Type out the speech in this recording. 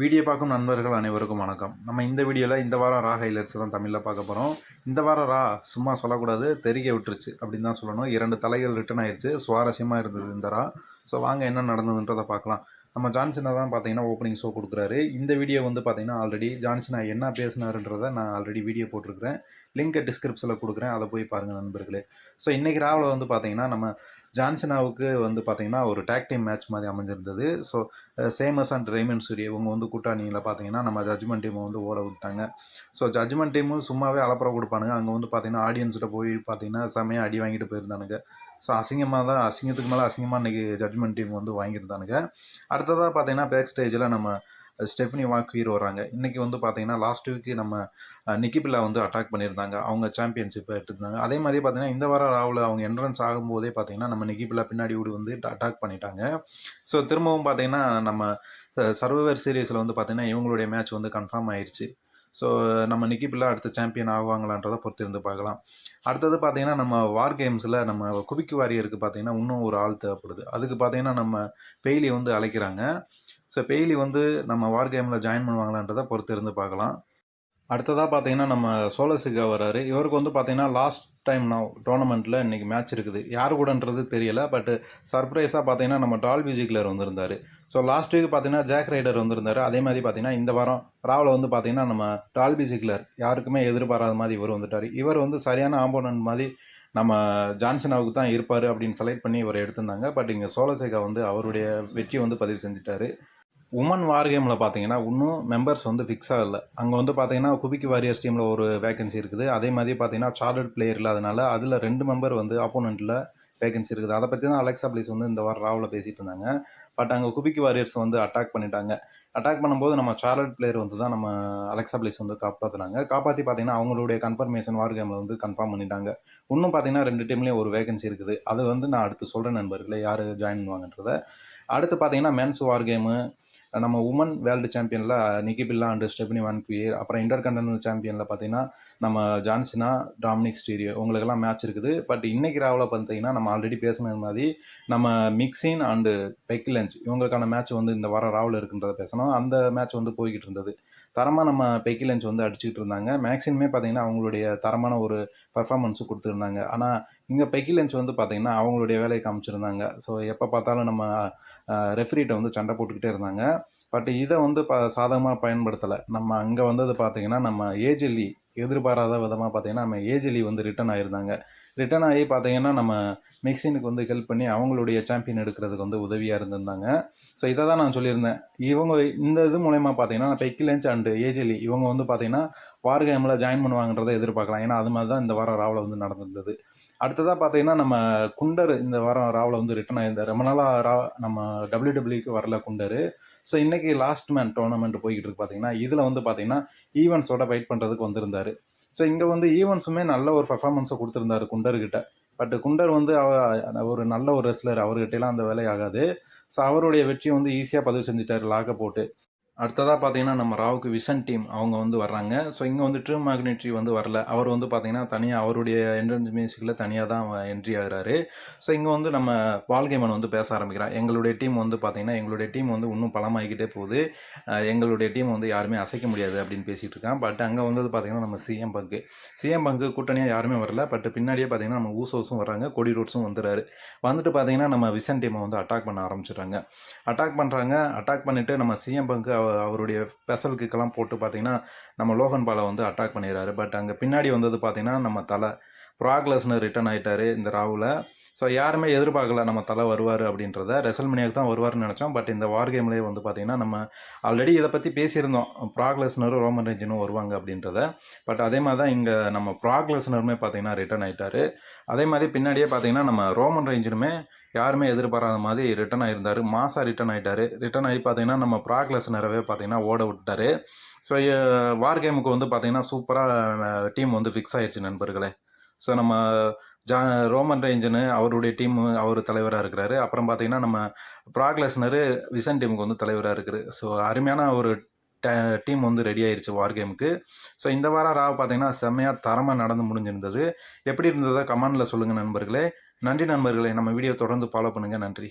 Video பார்க்கும் நண்பர்கள் அனைவருக்கும் வணக்கம். நம்ம இந்த வீடியோவில் இந்த வாரம் ரா ஹைலைட்ஸ் தான் தமிழில் பார்க்க போகிறோம் இந்த வாரம் ரா சும்மா சொல்லக்கூடாது தெரிய விட்டுருச்சு அப்படின்னு தான் சொல்லணும். இரண்டு தலைகள் ரிட்டர்ன் ஆயிடுச்சு சுவாரஸ்யமாக இருந்தது இந்த ரா. ஸோ வாங்க என்ன நடந்ததுன்றதை பார்க்கலாம். நம்ம ஜான்சனை தான் பார்த்தீங்கன்னா ஓப்பனிங் ஷோ கொடுக்குறாரு. இந்த வீடியோ வந்து பார்த்தீங்கன்னா ஆல்ரெடி ஜான்சனா என்ன பேசினாருன்றதை நான் ஆல்ரெடி வீடியோ போட்டிருக்கிறேன். லிங்க்கை டிஸ்கிரிப்ஷனில் கொடுக்குறேன். அதை போய் பாருங்கள் நண்பர்களே. ஸோ இன்றைக்கி ராவில் வந்து பார்த்தீங்கன்னா நம்ம ஜான்சனாவுக்கு வந்து பார்த்தீங்கன்னா ஒரு டேக் டீம் மேட்ச் மாதிரி அமைஞ்சிருந்தது. ஸோ சேமஸ் அண்ட் ரெய்மன் சூரி இவங்க வந்து கூட்டாளியில் பார்த்தீங்கன்னா நம்ம ஜட்ஜ்மெண்ட் டீமை வந்து ஓட விட்டாங்க. ஸோ ஜட்ஜ்மெண்ட் டீமும் சும்மாவே அலப்புற கொடுப்பானுங்க. அங்கே வந்து பார்த்தீங்கன்னா ஆடியன்ஸ்கிட்ட போய் பார்த்தீங்கன்னா செமையாக அடி வாங்கிட்டு போயிருந்தானுங்க. ஸோ அசிங்கமாக தான் அசிங்கத்துக்கு மேலே அசிங்கமாக இன்றைக்கி ஜட்ஜ்மெண்ட் டீம் வந்து வாங்கியிருந்தானுங்க. அடுத்ததாக பார்த்தீங்கன்னா பேக் ஸ்டேஜில் நம்ம ஸ்டெஃப்னி வாக்வீர் வராங்க இன்றைக்கி வந்து பார்த்தீங்கன்னா லாஸ்ட் வீக்கு நம்ம நிக்கிபில்லா வந்து அட்டாக் பண்ணியிருந்தாங்க. அவங்க சாம்பியன்ஷிப்பை எடுத்துருந்தாங்க. அதே மாதிரி பார்த்தீங்கன்னா இந்த வாரம் ராவில் அவங்க என்ட்ரன்ஸ் ஆகும்போதே பார்த்தீங்கன்னா நம்ம நிக்கிபில்லா பின்னாடி ஓடி வந்து அட்டாக் பண்ணிட்டாங்க. ஸோ திரும்பவும் பார்த்தீங்கன்னா நம்ம சர்வவர் சீரீஸில் வந்து பார்த்தீங்கன்னா இவங்களுடைய மேட்ச் வந்து கன்ஃபார்ம் ஆயிடுச்சு ஸோ நம்ம நிக்கிபில்லா அடுத்த சாம்பியன் ஆகுவாங்களான்றதை பொறுத்து இருந்து பார்க்கலாம். அடுத்தது பார்த்தீங்கன்னா நம்ம வார் கேம்ஸில் நம்ம குவிக்கு வாரியருக்கு பார்த்தீங்கன்னா இன்னும் ஒரு ஆள் தேவைப்படுது. அதுக்கு பார்த்தீங்கன்னா நம்ம பெய்லி வந்து அழைக்கிறாங்க. ஸோ பெய்லி வந்து நம்ம வார் கேமில் ஜாயின் பண்ணுவாங்களான்றதை பொறுத்து இருந்து பார்க்கலாம். அடுத்ததாக பார்த்தீங்கன்னா நம்ம சோலசிகா வராரு. இவருக்கு வந்து பார்த்தீங்கன்னா லாஸ்ட் டைம் நான் டோர்னமெண்ட்டில் இன்றைக்கி மேட்ச் இருக்குது. யார் கூடன்றது தெரியல பட் சர்ப்ரைஸாக பார்த்தீங்கன்னா நம்ம டால் ஜிக்லர் வந்திருந்தார். ஸோ லாஸ்ட் வீக் பார்த்தீங்கன்னா ஜாக் ரைடர் வந்திருந்தார். அதே மாதிரி பார்த்தீங்கன்னா இந்த வாரம் ராவில் வந்து பார்த்தீங்கன்னா நம்ம டால் ஜிக்லர் யாருக்குமே எதிர்பாராத மாதிரி இவர் வந்துட்டார். இவர் வந்து சரியான ஆம்போனன்ட் மாதிரி நம்ம ஜான்சனாவுக்கு தான் இருப்பார் அப்படின்னு செலக்ட் பண்ணி இவரை எடுத்திருந்தாங்க. பட் இங்கே சோலசேகா வந்து அவருடைய வெற்றி வந்து பதிவு செஞ்சிட்டாரு. உமன் வார் கேமில் பார்த்தீங்கன்னா இன்னும் மெம்பர்ஸ் வந்து ஃபிக்ஸ் ஆகலை அங்கே வந்து பார்த்தீங்கன்னா குபிக்கு வாரியர்ஸ் டீமில் ஒரு வேகன்சி இருக்குது. அதே மாதிரி பார்த்தீங்கன்னா சார்டர்ட் பிளேயர் இல்லாதனால அதில் ரெண்டு மெம்பர் வந்து அப்போனண்ட்டில் வேகன்சி இருக்குது. அதை பற்றி தான் அலெக்ஸா பிளேஸ் வந்து இந்த வாரம் ராவில் பேசிகிட்டு இருந்தாங்க. பட் அங்கே குபிக்கு வாரியர்ஸ் வந்து அட்டாக் பண்ணிட்டாங்க. அட்டாக் பண்ணும்போது நம்ம சார்லட் பிளேயர் வந்து தான் நம்ம அலெக்ஸா பிளேஸ் வந்து காப்பாற்றினாங்க காப்பாற்றி பார்த்தீங்கன்னா அவங்களுடைய கன்ஃபர்மேஷன் வார் கேமில் வந்து கன்ஃபார்ம் பண்ணிட்டாங்க. இன்னும் பார்த்தீங்கன்னா ரெண்டு டீம்லேயும் ஒரு வேகன்சி இருக்குது. அது வந்து நான் அடுத்து சொல்கிறேன் நண்பர்களே யார் ஜாயின் பண்ணுவாங்கன்றதை. அடுத்து பார்த்தீங்கன்னா மென்ஸ் வார் கேமு நம்ம woman world சாம்பியனில் Nikki Bella and Stephanie Vaquer அப்புறம் இன்டர் கண்டனல் சாம்பியனில் பார்த்தீங்கன்னா நம்ம ஜான்சினா டாமினிக் ஸ்டீரியோ உங்களுக்கெல்லாம் மேட்ச் இருக்குது. பட் இன்னைக்கு ராவில் பார்த்தீங்கன்னா நம்ம ஆல்ரெடி பேசினது மாதிரி நம்ம மிக்சின் அண்டு பெக்கிலஞ்ச் இவங்களுக்கான மேட்ச் வந்து இந்த வாரம் ராவில் இருக்குன்றத பேசணும். அந்த மேட்ச் வந்து போய்கிட்டு இருந்தது. தரமாக நம்ம பெக்கிலஞ்ச் வந்து அடிச்சுக்கிட்டு இருந்தாங்க. மேக்ஸிமமே பார்த்தீங்கன்னா அவங்களுடைய தரமான ஒரு பர்ஃபார்மன்ஸும் கொடுத்துருந்தாங்க. ஆனால் இங்கே பெக்கிலஞ்ச் வந்து பார்த்தீங்கன்னா அவங்களுடைய வேலையை காமிச்சிருந்தாங்க. ஸோ எப்போ பார்த்தாலும் நம்ம ரெஃப்ரிகிட்ட வந்து சண்டை போட்டுக்கிட்டே இருந்தாங்க. பட் இதை வந்து ப சாதகமாக பயன்படுத்தலை. நம்ம அங்கே வந்தது பார்த்தீங்கன்னா நம்ம ஏஜெல்லி எதிர்பாராத விதமாக பார்த்தீங்கன்னா நம்ம ஏஜெல்லி வந்து ரிட்டன் ஆகிருந்தாங்க ரிட்டர்ன் ஆகி பார்த்தீங்கன்னா நம்ம மெக்சினுக்கு வந்து ஹெல்ப் பண்ணி அவங்களுடைய சாம்பியன் எடுக்கிறதுக்கு வந்து உதவியாக இருந்திருந்தாங்க. ஸோ இதை தான் நான் சொல்லியிருந்தேன். இவங்க இந்த இது மூலயமா பார்த்தீங்கன்னா பெக்கிலன்ச் அண்டு ஏஜெலி இவங்க வந்து பார்த்தீங்கன்னா வார் கேமில் ஜாயின் பண்ணுவாங்கன்றதை எதிர்பார்க்கலாம். ஏன்னா அது மாதிரி தான் இந்த வாரம் ராவில் வந்து நடந்திருந்தது. அடுத்ததாக பார்த்தீங்கன்னா நம்ம குண்டர் இந்த வாரம் ராவில் வந்து ரிட்டன் ஆயிருந்தார். ரொம்ப நாளாக ரா நம்ம டபிள்யூ டபிள்யூக்கு வரல குண்டர். ஸோ இன்றைக்கி லாஸ்ட் மேன் டோர்னமெண்ட் போய்கிட்டு இருக்கு பார்த்தீங்கன்னா இதில் வந்து பார்த்தீங்கன்னா ஈவெண்ட்ஸோட ஃபைட் பண்ணுறதுக்கு வந்திருந்தார். ஸோ இங்கே வந்து ஈவெண்ட்ஸுமே நல்ல ஒரு பர்ஃபார்மன்ஸை கொடுத்துருந்தாரு குண்டர்கிட்ட பட் குண்டர் வந்து ஒரு நல்ல ஒரு ரெஸ்லர் அவர்கிட்டலாம் அந்த வேலை ஆகாது. ஸோ அவருடைய வெற்றியை வந்து ஈஸியாக பதிவு செஞ்சுட்டார் லாக போட்டு. அடுத்ததாக பார்த்தீங்கன்னா நம்ம ராவுக்கு விஷன் டீம் அவங்க வந்து வர்றாங்க. ஸோ இங்கே வந்து ட்ரூ மேக்னெட்ரி வந்து வரல. அவர் வந்து பார்த்தீங்கன்னா தனியாக அவருடைய என்ட்ரன்ஸ் மியூசிக்கில் தனியாக தான் என்ட்ரி ஆகிறாரு. ஸோ இங்கே வந்து நம்ம பால்கேமன் வந்து பேச ஆரம்பிக்கிறான். எங்களுடைய டீம் வந்து பார்த்தீங்கன்னா எங்களுடைய டீம் வந்து இன்னும் பலமாகிக்கிட்டே போகுது. எங்களுடைய டீம் வந்து யாருமே அசைக்க முடியாது அப்படின்னு பேசிகிட்டு இருக்கான். பட் அங்கே வந்து பார்த்தீங்கன்னா நம்ம சிஎம் பங்கு சிஎம் பங்கு கூட்டணியாக யாருமே வரல. பட் பின்னாடியே பார்த்தீங்கன்னா நம்ம ஊசோஸும் வராங்க கொடி ரோட்ஸும் வந்துடுறாரு. வந்துட்டு பார்த்தீங்கன்னா நம்ம விஷன் டீமை வந்து அட்டாக் பண்ண ஆரம்பிச்சிடுறாங்க. அட்டாக் பண்ணுறாங்க அட்டாக் பண்ணிவிட்டு நம்ம சிஎம் பங்கு அவருடைய ஸ்பெஷல் கிக்கெல்லாம் போட்டு பார்த்தீங்கன்னா நம்ம லோகன் பாலை வந்து அட்டாக் பண்ணிடுறாரு. பட் அங்கே பின்னாடி வந்தது பார்த்தீங்கன்னா நம்ம தலை. ப்ராக்லஸ்னு ரிட்டன் ஆகிட்டார் இந்த ராவில். ஸோ யாருமே எதிர்பார்க்கல நம்ம தலை வருவார் அப்படின்றத. ரெசல்மனியாவுக்கு தான் வருவார்னு நினச்சோம். பட் இந்த வார் கேம்லேயே வந்து பார்த்திங்கன்னா நம்ம ஆல்ரெடி இதை பற்றி பேசியிருந்தோம். ப்ராக்லஸ்னரும் ரோமன் ரேஞ்சனும் வருவாங்க அப்படின்றத. பட் அதே மாதிரி தான் இங்கே நம்ம ப்ராக்லஸ்னருமே பார்த்திங்கன்னா ரிட்டன் ஆகிட்டார் அதே மாதிரி பின்னாடியே பார்த்திங்கன்னா நம்ம ரோமன் ரேஞ்சனுமே யாருமே எதிர்பாராத மாதிரி ரிட்டன் ஆயிருந்தார். மாசா ரிட்டன் ஆகிட்டார் ரிட்டன் ஆகி பார்த்தீங்கன்னா நம்ம ப்ராக்லஸ் நிறையவே பார்த்தீங்கன்னா ஓட விட்டார் ஸோ வார் கேமுக்கு வந்து பார்த்தீங்கன்னா சூப்பராக டீம் வந்து ஃபிக்ஸ் ஆயிடுச்சு நண்பர்களே. ஸோ நம்ம ஜா ரோமன் ரேஞ்சனு அவருடைய டீம் அவர் தலைவராக இருக்கிறாரு. அப்புறம் பார்த்தீங்கன்னா நம்ம ப்ராக்லெஸ்னரு விசன் டீமுக்கு வந்து தலைவராக இருக்குது ஸோ அருமையான ஒரு டீம் வந்து ரெடி ஆயிடுச்சு வார் கேமுக்கு ஸோ இந்த வாரம் ராவ் பார்த்தீங்கன்னா செம்மையாக தரமாக நடந்து முடிஞ்சிருந்தது. எப்படி இருந்ததோ கமெண்டில் சொல்லுங்கள் நண்பர்களே. நன்றி நண்பர்களே. நம்ம வீடியோ தொடர்ந்து ஃபாலோ பண்ணுங்கள் நன்றி.